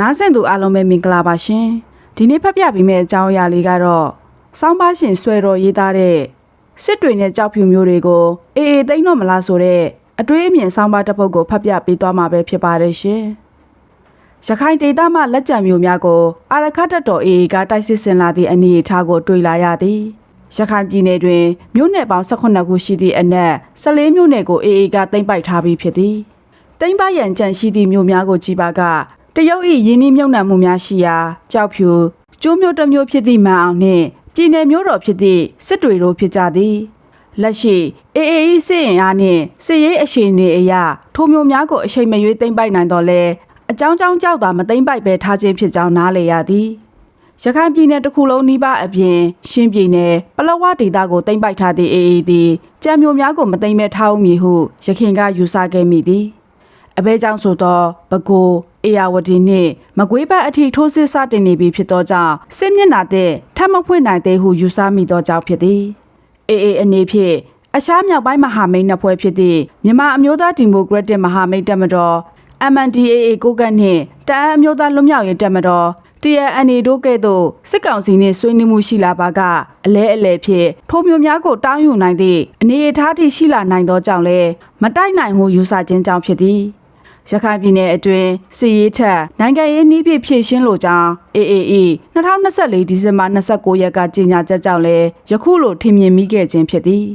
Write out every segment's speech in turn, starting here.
နားဆင်သူအားလုံးပဲမင်္ဂလာပါရှင်ဒီနေ့ဖတ်ပြပေးမယ့်အကြောင်းအရာလေးကတော့စောင်းပါရှင်ဆွဲတော်ရေးသားတဲ့စစ်တွေနဲ့ကြောက်ဖြူမျိုးတွေကိုအေးအေးသိမ့်တော့မလားဆိုတဲ့အတွေးအမြင်စောင်းပါတစ်ပုဒ်ကိုဖတ်ပြပေးသွားမှာပဲဖြစ်ပါတယ်ရှင်ရခိုင်ဒေသမှလက်ကျန်မျိုးများကိုအာရခတ်တပ်တော်အေးအေးကတိုက်စစ်ဆင်လာသည့်အနေအထားကိုတွေ့လာရသည်ရခိုင်ပြည်နယ်တွင်မြို့နယ်ပေါင်း18ခုရှိသည့်အနက်14မြို့နယ်ကိုအေးအေးကသိမ်းပိုက်ထားပြီးဖြစ်သည်တိမ့်ပရန်ကြံရှိသည့်မြို့များကိုကြည်ပါက တရုတ်၏ရင်းနှီးမြုပ်နှံမှုများရှိရာကြောက်ဖြူကျိုးမြို့တစ်မြို့ဖြစ်သည့်မန်အောင်နှင့်ပြည်내မြို့တော်ဖြစ်သည့်စစ်တွေတို့ဖြစ်ကြသည်လက်ရှိအေအေအီစစ်ရင်အားနှင့်စစ်ရေးအရှိန်နေအရာထိုမျိုးများကိုအရှိန်မရွေးသိမ့်ပိုက်နိုင်တော့လဲအကြောင်းကြောင်းကြောက်တာမသိမ့်ပိုက်ပဲထားခြင်းဖြစ်ကြောင်းနားလေရသည်ရခိုင်ပြည်နယ်တစ်ခုလုံးနှိပါအပြင်ရှမ်းပြည်နယ်ပလောဝဒေသကိုသိမ့်ပိုက်ထားသည့်အေအေသည်ကြံမျိုးများကိုမသိမ့်မဲ့ထားဦးမည်ဟုရခင်ကယူဆခဲ့မိသည် အဘဲကြောင့်ဆိုတော့ဘကိုအေယာဝတီနှင့်မကွေးဘက်အထိထိုးစစ်စတင်နေပြီဖြစ်သောကြောင့်စစ်မျက်နှာတဲ့ထပ်မဖွင့်နိုင်သေးဟုယူဆမိသောကြောင့်ဖြစ်သည်အေအေအနေဖြင့်အရှားမြောက်ပိုင်းမဟာမိတ်နှစ်ဖွဲ့ဖြစ်သည့်မြန်မာအမျိုးသားဒီမိုကရက်တစ်မဟာမိတ်တပ်မတော် MNDAA ကိုကတ်နှင့်တအန်းအမျိုးသားလွတ်မြောက်ရေးတပ်မတော် TNNA တို့ကဲ့သို့စစ်ကောင်စီနှင့်ဆွေးနွေးမှုရှိလာပါကအလဲအလဲဖြင့်ထိုမျိုးများကိုတောင်းယူနိုင်သည့်အနေအထားထိရှိလာနိုင်သောကြောင့်လည်းမတိုက်နိုင်ဟုယူဆခြင်းကြောင့်ဖြစ်သည် ရခိုင်ပြည်နယ်အတွင်းစစ်ရေးထက်နိုင်ငံရေးနှီးပြည့်ဖြည့်ရှင်းလိုကြောင်း AAE 2024ဒီဇင်ဘာ29ရက်ကကြေညာချက်ကြောင့်လည်းယခုလိုထင်မြင်မိခဲ့ခြင်းဖြစ်သည်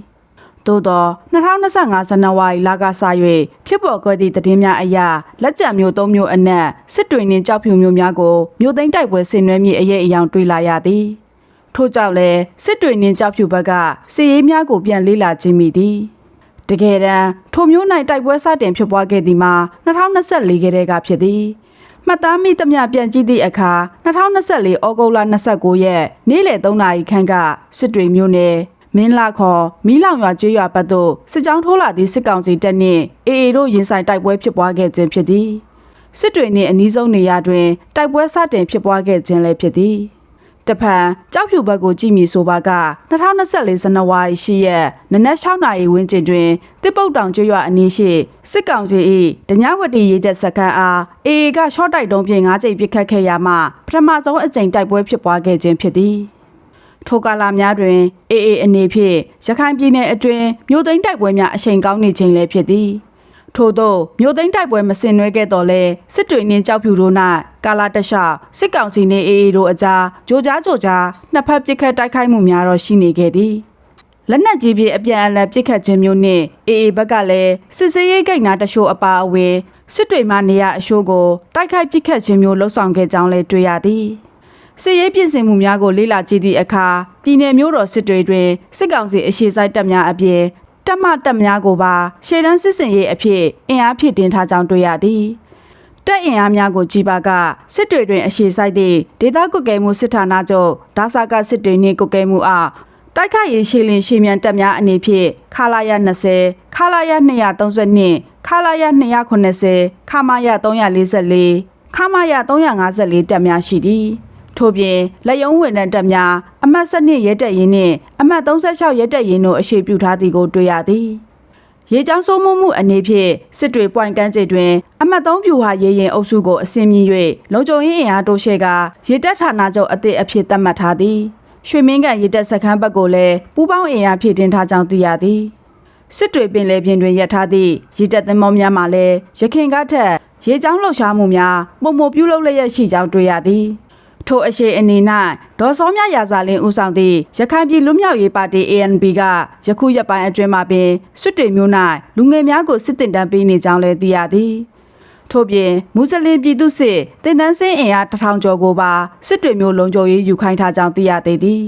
သို့သော2025ဇန်နဝါရီလကစ၍ဖြစ်ပေါ်ခဲ့သည့်သတင်းများအရလက်ကျန်မျိုး၃မျိုးအနက်စစ်တွေနှင့်ကြောက်ဖြူမျိုးများကိုမျိုးသိမ်းတိုက်ပွဲဆင်နွှဲမည့်အရေးအယောင်တွေ့လာရသည်ထို့ကြောင့်လည်းစစ်တွေနှင့်ကြောက်ဖြူဘက်ကစစ်ရေးများကိုပြန်လေးလာခြင်းမိသည် တကယ်တမ်းထိုမျိုး၌တိုက်ပွဲစတင်ဖြစ်ပွားခဲ့သည်မှာ2024ကတည်းကဖြစ်သည်မှတ်သားမိသမျှပြန်ကြည့်သည့်အခါ2024ဩဂုတ်လ29ရက်နေ့လယ်3နာရီခန့်ကစစ်တွေမျိုးနယ်မင်းလာခေါ်မီးလောင်ရွာကျေးရွာဘက်သို့စစ်ကြောင်းထိုးလာသည့်စစ်ကောင်စီတပ်နှင့်အေအေတို့ရင်ဆိုင်တိုက်ပွဲဖြစ်ပွားခဲ့ခြင်းဖြစ်သည်စစ်တွေနှင့်အနီးဆုံးနေရာတွင်တိုက်ပွဲစတင်ဖြစ်ပွားခဲ့ခြင်းလည်းဖြစ်သည် တဖန်ကြောက်ဖြူဘက်ကိုကြည့်မိဆိုပါက2024ဇန်နဝါရီ10ရက်နနက်6နာရီဝန်းကျင်တွင်တစ်ပုတ်တောင်ကျွရွာအနီးရှိစစ်ကောင်စီ၏ဒညဝတီရေးတပ်စခန်းအားအေအေကရှော့တိုက်တုံးဖြင့်၅ကြိမ်ပစ်ခတ်ခဲ့ရမှပထမဆုံးအကြိမ်တိုက်ပွဲဖြစ်ပွားခဲ့ခြင်းဖြစ်သည်ထိုကာလာများတွင်အေအေအနေဖြင့်ရခိုင်ပြည်နယ်အတွင်းမြို့သိမ်းတိုက်ပွဲများအချိန်ကောင်းနေခြင်းလည်းဖြစ်သည် ထို့သောမြို့သိမ်းတိုက်ပွဲမဆင်နွှဲခဲ့တော့လဲစစ်တွေနှင့်ကြောက်ဖြူတို့၌ကာလာတရှစစ်ကောင်စီနှင့်အေအေတို့အကြားကြိုကြားကြိုကြားနှစ်ဖက်ပစ်ခတ်တိုက်ခိုက်မှုများတော့ရှိနေခဲ့သည်လက်နက်ကြီးဖြင့်အပြန်အလှန်ပစ်ခတ်ခြင်းမျိုးနှင့်အေအေဘက်ကလည်းစစ်စေးရေးကိန်းနာတရှို့အပါအဝင်စစ်တွေမှနေရအရှိုးကိုတိုက်ခိုက်ပစ်ခတ်ခြင်းမျိုးလှုံ့ဆော်ခဲ့ကြောင်းလည်းတွေ့ရသည်စစ်ရေးပြင်ဆင်မှုများကိုလေ့လာကြည့်သည့်အခါပြည်내မျိုးတော်စစ်တွေတွင်စစ်ကောင်စီအရှိဆိုင်တပ်များအပြင် တက်မတက်များကိုပါရှေ့တန်းစစ်စင်ရေးအဖြစ်အင်အားဖြည့်တင်ထားကြောင်းတွေ့ရသည်တက်အင်အားများကိုကြည်ပါကစစ်တွေတွင်အရှိဆိုင်သည့်ဒေသကွက်ကဲမှုစစ်ဌာနချုပ်ဒါဆာကစစ်တွေနှင့်ကွက်ကဲမှုအားတိုက်ခိုက်ရေးရှေ့လင်ရှေ့မြန်တက်များအနေဖြင့်ခလာရ20ခလာရ232ခလာရ280ခမာရ344ခမာရ354တက်များရှိသည် ထို့ပြင်လက်ယုံဝင်တဲ့တပ်များအမှတ်7ရဲတပ်ရင်းနှင့်အမှတ်36ရဲတပ်ရင်းတို့အရှိပြုထားသည်ကိုတွေ့ရသည်ရေချောင်းစိုးမိုးမှုအနေဖြင့်စစ်တွေပွိုင်ကန်းကျိတ်တွင်အမှတ်3ပြူဟာရေရင်အုပ်စုကိုအစင်းမြင့်၍လုံခြုံရေးအင်အားတိုးရှဲကရေတပ်ဌာနချုပ်အသစ်အဖြစ်သတ်မှတ်ထားသည်ရွှေမင်းကန်ရေတပ်စခန်းဘက်ကိုလည်းပူးပေါင်းအင်အားဖြည့်တင်ထားကြောင်းသိရသည်စစ်တွေပင်လယ်ပြင်တွင်ရပ်ထားသည့်ရေတပ်သင်္ဘောများမှလည်းရခင်ကထက်ရေချောင်းလှုပ်ရှားမှုများပုံမပြုလုပ်လျက်ရှိကြောင်းတွေ့ရသည် ထိုအရှိအနေ၌ဒေါ်စောမြရာဇာလင်းဦးဆောင်သည့်ရခိုင်ပြည်လွတ်မြောက်ရေးပါတီ ANP ကယခုရက်ပိုင်းအတွင်းမှာပင်စွတ်တွေမျိုး၌လူငယ်များကိုစစ်တင်တန်းပေးနေကြောင်းလည်းသိရသည်ထို့ပြင်မွတ်စလင်ပြည်သူစစ်တင်တန်းစင်းအင်အားတစ်ထောင်ကျော်ကိုပါစစ်တွေမျိုးလုံးကျော်ရေးယူခိုင်းထားကြောင်းသိရသေးသည်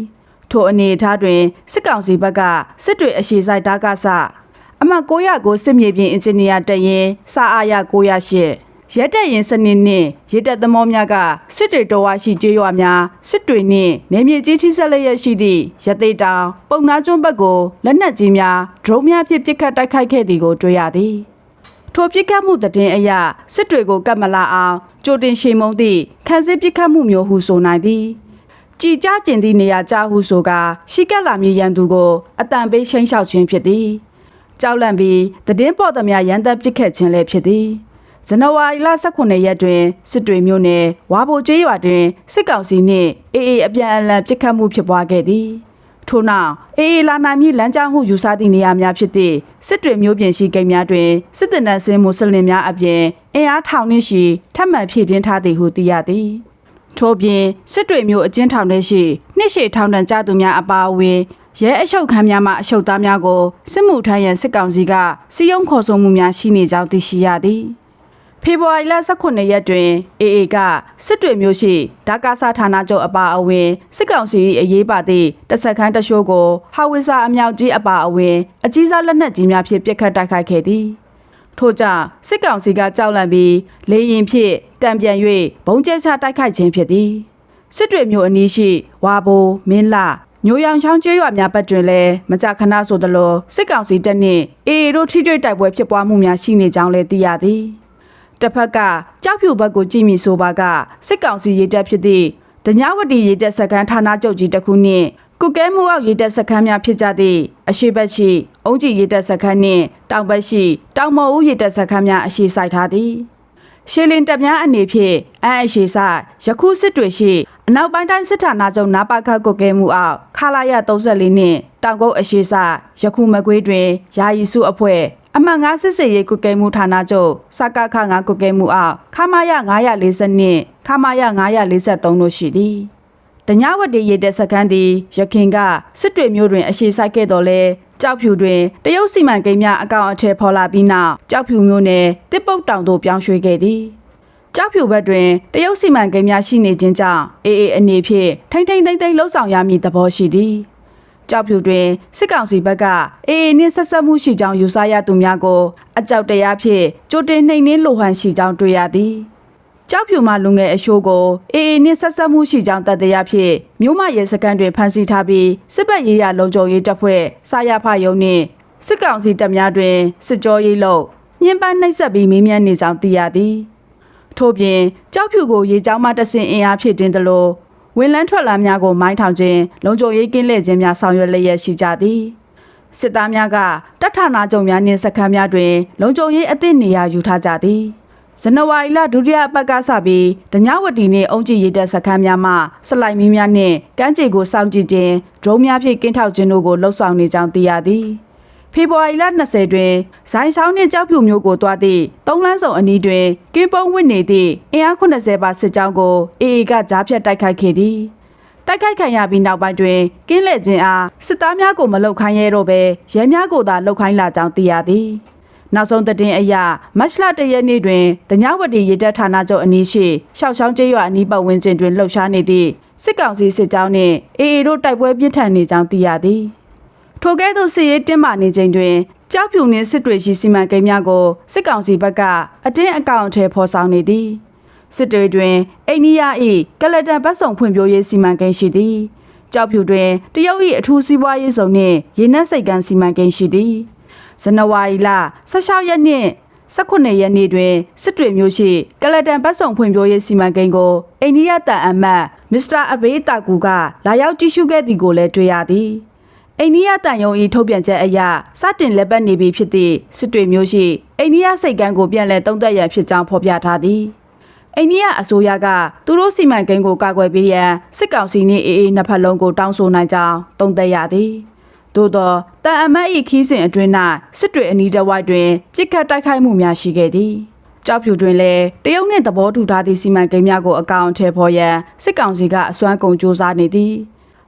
ထိုအနေအထားတွင်စစ်ကောင်စီဘက်ကစစ်တွေအရှိဆိုင်တာကစအမှတ်900ကိုစစ်မြေပြင်အင်ဂျင်နီယာတက်ရင်စာအားရ908 ရက်တက်ရင်စနစ်နှင့်ရစ်တက်သမောများကစစ်တွေတော်ဝါရှိကျေးရွာများစစ်တွေနှင့်နေမြေကြီးထိဆက်လျက်ရှိသည့်ရသေးတောင်ပုံနာကျွန်းဘက်ကိုလက်နက်ကြီးများဒရုန်းများဖြင့်ပစ်ခတ်တိုက်ခိုက်ခဲ့သည်ကိုတွေ့ရသည်ထိုပြစ်ခတ်မှုတည်င်းအရာစစ်တွေကိုကတ်မလာအောင်ကြိုတင်ရှိမုံသည့်ခန်းစစ်ပြစ်ခတ်မှုမျိုးဟုဆိုနိုင်သည်ကြည်ကြားကျင်သည့်နေရာကြားဟုဆိုကာရှိကက်လာမြေရန်သူကိုအတန်ပေးရှိန်လျှောက်ခြင်းဖြစ်သည်ကြောက်လန့်ပြီးတည်င်းပေါ်သမျှရန်တပ်ပြစ်ခတ်ခြင်းလည်းဖြစ်သည် ဇန်နဝါရီလ18ရက်တွင်စစ်တွေမြို့နယ်ဝါဘိုကျေးရွာတွင်စစ်ကောင်စီနှင့်အေအေအပြန်အလှန်ပစ်ခတ်မှုဖြစ်ပွားခဲ့သည်ထို့နောက်အေအေလာနိုင်မည်လမ်းကြောင်းဟုယူဆသည့်နေရာများဖြစ်သည့်စစ်တွေမြို့ပြင်ရှိဂိတ်များတွင်စစ်တပ်နှင့်စင်မွတ်စလင်များအပြင်အင်အားထောင်နှင့်ရှိထပ်မံဖြည့်တင်းထားသည်ဟုသိရသည်ထို့ပြင်စစ်တွေမျိုးအကျဉ်းထောင်ထဲရှိနှစ်ရှည်ထောင်တန်းကြသူများအပါအဝင်ရဲအရှုပ်ခန်းများမှအရှုပ်သားများကိုစစ်မှုထမ်းရန်စစ်ကောင်စီကစီယုံခေါ်ဆိုမှုများရှိနေကြောင်းသိရှိရသည် ဖေဖော်ဝါရီလ18ရက်တွင်အေအေကစစ်တွေမျိုးရှိဒါကာဆာဌာနချုပ်အပါအဝင်စစ်ကောင်စီ၏အရေးပါသည့်တဆက်ခန်းတရှိုးကိုဟာဝစ်ဇာအမြောက်ကြီးအပါအဝင်အကြီးစားလက်နက်ကြီးများဖြင့်ပစ်ခတ်တိုက်ခိုက်ခဲ့သည်ထို့ကြောင့်စစ်ကောင်စီကကြောက်လန့်ပြီးလေရင်ဖြင့်တံပြန်၍ဘုံကျဲချတိုက်ခိုက်ခြင်းဖြစ်သည်စစ်တွေမျိုးအနီးရှိဝါဘိုမင်းလာညိုရောင်ချောင်းကျွေးရွာများဘက်တွင်လည်းမကြာခဏဆိုသလိုစစ်ကောင်စီတပ်နှင့်အေအေတို့ထိတွေ့တိုက်ပွဲဖြစ်ပွားမှုများရှိနေကြောင်းလည်းသိရသည် တစ်ဖက်ကကြောက်ဖြူဘက်ကိုကြည့်မိဆိုပါကစစ်ကောင်စီရေးတပ်ဖြစ်သည့်ဒညဝတီရေးတပ်စခန်းဌာနချုပ်ကြီးတစ်ခုနှင့်ကုကဲမှုအောက်ရေးတပ်စခန်းများဖြစ်ကြသည့်အရှိဘက်ရှိအုံးကြီးရေးတပ်စခန်းနှင့်တောင်ဘက်ရှိတောင်မော်ဦးရေးတပ်စခန်းများအရှိဆိုင်ထားသည်ရှေလင်တပ်များအနေဖြင့်အန်အရှိဆိုင်ယခုစစ်တွေရှိအနောက်ပိုင်းတိုင်းစစ်ဌာနချုပ်နာပါခတ်ကုတ်ကဲမှုအောက်ခလာရ34နှင့်တောင်ကုတ်အရှိဆိုင်ယခုမကွေးတွင်ယာယီစုအဖွဲ့ အမှတ်9စစ်စေရေးကုတ်ကဲမှုဌာနချုပ်စကခ9ကုတ်ကဲမှုအောက်ခမာယ940နှင့်ခမာယ943တို့ရှိသည်တညဝတီရေတက်စခန်းသည်ရခင်ကစစ်တွေမျိုးတွင် အရှိဆိုင်ခဲ့တော်လဲကြောက်ဖြူတွင်တရုတ်စီမံကိန်းများအကောင့်အထည်ဖော်လာပြီးနောက်ကြောက်ဖြူမျိုးနယ်တစ်ပုတ်တောင်သို့ပြောင်းရွှေ့ခဲ့သည်ကြောက်ဖြူဘက်တွင်တရုတ်စီမံကိန်းများရှိနေခြင်းကြောင့်အေးအေးအနေဖြင့်ထိမ့်ထိမ့်သိမ့်သိမ့်လှုပ်ဆောင်ရမည်သဘောရှိသည် ကြောက်ဖြူတွင်စစ်ကောင်စီဘက်ကအေးအေးနှင့်ဆက်ဆက်မှုရှိကြောင်းယူဆရသူများကိုအကြောက်တရားဖြင့်ကြိုတင်နှိမ်နှင်းလိုဟန်ရှိကြောင်းတွေ့ရသည်ကြောက်ဖြူမလူငယ်အရှိုးကိုအေအေနှင့်ဆက်ဆက်မှုရှိကြောင်းတတရားဖြင့်မြို့မရဲစခန်းတွင်ဖမ်းဆီးထားပြီးစစ်ပတ်ရေးရလုံခြုံရေးတပ်ဖွဲ့စာရဖယုံနှင့်စစ်ကောင်စီတပ်များတွင်စစ်ကြောရေးလုပ်ညှဉ်းပန်းနှိပ်စက်ပြီးမေးမြန်းနေကြောင်းသိရသည်ထို့ပြင်ကြောက်ဖြူကိုရေကြောင်းမှတဆင်အင်အားဖြည့်တင်းသလို ဝင်လန်းထွက်လာများကိုမိုင်းထောင်ခြင်းလုံခြုံရေးကင်းလှည့်ခြင်းများဆောင်ရွက်လျက်ရှိကြသည်စစ်သားများကတပ်ဌာနချုပ်များနှင့်စခန်းများတွင် လုံခြုံရေးအသည့်နေရာယူထားကြသည်ဇန်နဝါရီလဒုတိယအပတ်ကစပြီးဒညဝတီနှင့်အုံကြည်ရည်တက်စခန်းများမှစလိုက်မီးများနှင့်ကမ်းခြေကိုစောင့်ကြည့်ခြင်းဒရုန်းများဖြင့်ကင်းထောက်ခြင်းတို့ကိုလှုပ်ဆောင်နေကြောင်းသိရသည် ဖေဖော်ဝါရီလ20တွင်ဇိုင်းဆောင်နှင့်ကြောက်ဖြူမျိုးကိုတွားသည့်သုံးလန်းစုံအနီးတွင်ကင်းပုံးဝစ်နေသည့်အင်အား80ပါစစ်ကြောင်းကိုအေအေကကြားဖြတ်တိုက်ခိုက်ခဲ့သည်တိုက်ခိုက်ခံရပြီးနောက်ပိုင်းတွင်ကင်းလက်ခြင်းအားစစ်သားများကိုမလုတ်ခိုင်းရဲတော့ဘဲရဲများကိုသာလုတ်ခိုင်းလာကြောင်းသိရသည်နောက်ဆုံးသတင်းအရမတ်လတရက်နေ့တွင်ဒညဝတီရေတပ်ဌာနချုပ်အနီးရှိရှောက်ချောင်းကျေးရွာအနီးပတ်ဝန်းကျင်တွင်လှုပ်ရှားနေသည့်စစ်ကောင်စီစစ်ကြောင်းနှင့်အေအေတို့တိုက်ပွဲပြင်းထန်နေကြောင်းသိရသည် ထိုကဲ့သို့စစ်ရေးတင်းမာနေချိန်တွင်ကြောက်ဖြူနှင့်စစ်တွေရှိစီမံကိန်းများကိုစစ်ကောင်စီဘက်ကအတင်းအကောင့်အထည်ဖော်ဆောင်နေသည်စစ်တွေတွင်အိန္ဒိယ၏ကလတန်ဘတ်ဆောင်ဖွံ့ဖြိုးရေးစီမံကိန်းရှိသည်ကြောက်ဖြူတွင်တရုတ်၏အထူးစီးပွားရေးဆောင်နှင့်ရေနက်စိတ်ကမ်းစီမံကိန်းရှိသည်ဇန်နဝါရီလ16ရက်နေ့18ရက်နေ့တွင်စစ်တွေမျိုးရှိကလတန်ဘတ်ဆောင်ဖွံ့ဖြိုးရေးစီမံကိန်းကိုအိန္ဒိယတန်အမတ်မစ္စတာအဘေးတာကူကလာရောက်ကြည့်ရှုခဲ့သည်ကိုလည်းတွေ့ရသည် အိန္ဒိယတန်ယုံဤထုတ်ပြန်ချက်အရစတင်လက်ပတ်နေပြီဖြစ်သည့်စစ်တွေမျိုးရှိအိန္ဒိယစိတ်ကမ်းကိုပြန်လည်တုံးသက်ရန်ဖြစ်ကြောင်းဖော်ပြထားသည်အိန္ဒိယအစိုးရကသူတို့စီမံကိန်းကိုကာကွယ်ပေးရန်စစ်ကောင်စီနှင့်အေအေနှစ်ဖက်လုံးကိုတောင်းဆိုနိုင်ကြောင်းတုံ့သက်ရသည်သို့သောတန်အမတ်၏ခီးစဉ်အတွင်း၌စစ်တွေအနီးတစ်ဝိုက်တွင်ပြစ်ခတ်တိုက်ခိုက်မှုများရှိခဲ့သည်ကြောက်ဖြူတွင်လည်းတရုတ်နှင့်သဘောတူထားသည့်စီမံကိန်းများကိုအကောင့်အထည်ဖော်ရန်စစ်ကောင်စီကအစွမ်းကုန်စ조사နေသည်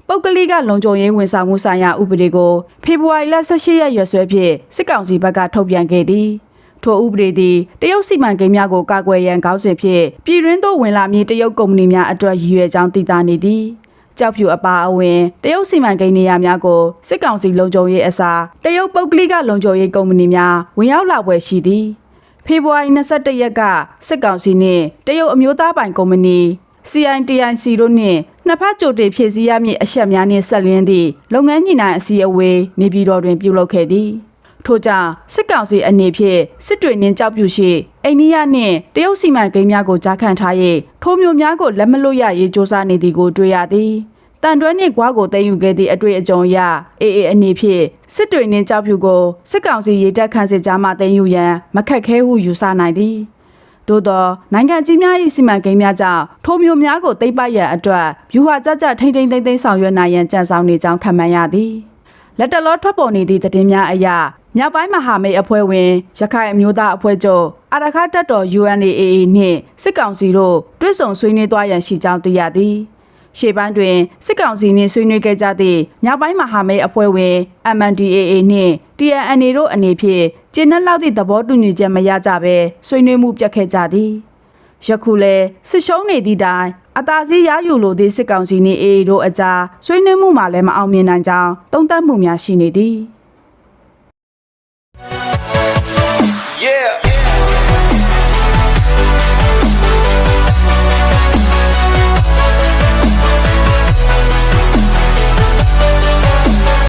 ပုတ်ကလေးကလုံခြုံရေးဝန်ဆောင်မှုဆိုင်ရာဥပဒေကိုဖေဖော်ဝါရီလ18ရက်ရွယ်စွဲဖြင့်စစ်ကောင်စီဘက်ကထုတ်ပြန်ခဲ့သည်ထိုဥပဒေသည်တရုတ်စီမံကိန်းများကိုကာကွယ်ရန်ခေါင်းစဉ်ဖြင့်ပြည်တွင်းသို့ဝင်လာမည့်တရုတ်ကုမ္ပဏီများအတွက်ရည်ရွယ်ကြောင်းတည်တာနေသည်ကြောက်ဖြူအပါအဝင်တရုတ်စီမံကိန်းနေရာများကိုစစ်ကောင်စီလုံခြုံရေးအစားတရုတ်ပုတ်ကလိကလုံခြုံရေးကုမ္ပဏီများဝင်ရောက်လာပွဲရှိသည်ဖေဖော်ဝါရီ22ရက်ကစစ်ကောင်စီနှင့်တရုတ်အမျိုးသားပိုင်ကုမ္ပဏီ CITIC တို့နှင့် နှစ်ဖက်ကြိုတင်ဖြည့်ဆည်းရမည့်အချက်များနှင့်ဆက်လျင်းသည့်လုပ်ငန်းညှိနှိုင်းအစည်းအဝေးနေပြည်တော်တွင်ပြုလုပ်ခဲ့သည်ထို့ကြောင့်စစ်ကောင်စီအနေဖြင့်စစ်တွေနှင်းကြောက်ပြူရှိအိန္ဒိယနှင့်တရုတ်စီမံကိန်းများကိုကြားခံထား၍ထိုးမျိုးများကိုလက်မလွတ်ရရေးစ조사နေသည်ကိုတွေ့ရသည်တန်တွဲနှင့်ကွာကိုသိမ်းယူခဲ့သည့်အတွေ့အကြုံအရအေအေအနေဖြင့်စစ်တွေနှင်းကြောက်ပြူကိုစစ်ကောင်စီရေတပ်ခန့်စစ်ကြားမှသိမ်းယူရန်မခက်ခဲဟုယူဆနိုင်သည် သို့သောနိုင်ငံကြီးများ၏စီမံကိန်းများကြောင့်ထိုမျိုးများကိုသိမ့်ပိုက်ရန်အတွက်ဗျူဟာကြကြထိမ့်ထိမ့်သိမ့်သိမ့်ဆောင်ရွက်နိုင်ရန်ကြံဆောင်နေကြောင်းခန့်မှန်းရသည်လက်တလောထွက်ပေါ်နေသည့်သတင်းများအရမြောက်ပိုင်းမဟာမိတ်အဖွဲ့ဝင်ရခိုင်အမျိုးသားအဖွဲ့ချုပ်အာရခတပ်တော် UNAA နှင့်စစ်ကောင်စီတို့တွဲဆုံဆွေးနွေးသွားရန်ရှိကြောင်းသိရသည် ရှေ့ပိုင်းတွင်စစ်ကောင်စီနှင့်ဆွေးနွေးခဲ့ကြသည့်မြောက်ပိုင်းမဟာမိတ်အဖွဲ့ဝင် MNDAA နှင့် TNNA တို့အနေဖြင့်ကျင်းနှက်လောက်သည့်သဘောတူညီချက်မရကြဘဲဆွေးနွေးမှုပြတ်ခဲ့ကြသည်ယခုလဲစစ်ရှုံးနေသည့်တိုင်အသာစီးရယူလိုသည့်စစ်ကောင်စီနှင့် AA တို့အကြားဆွေးနွေးမှုမှာလည်းမအောင်မြင်နိုင်ကြောင်းတုံ့တက်မှုများရှိနေသည် Yeah.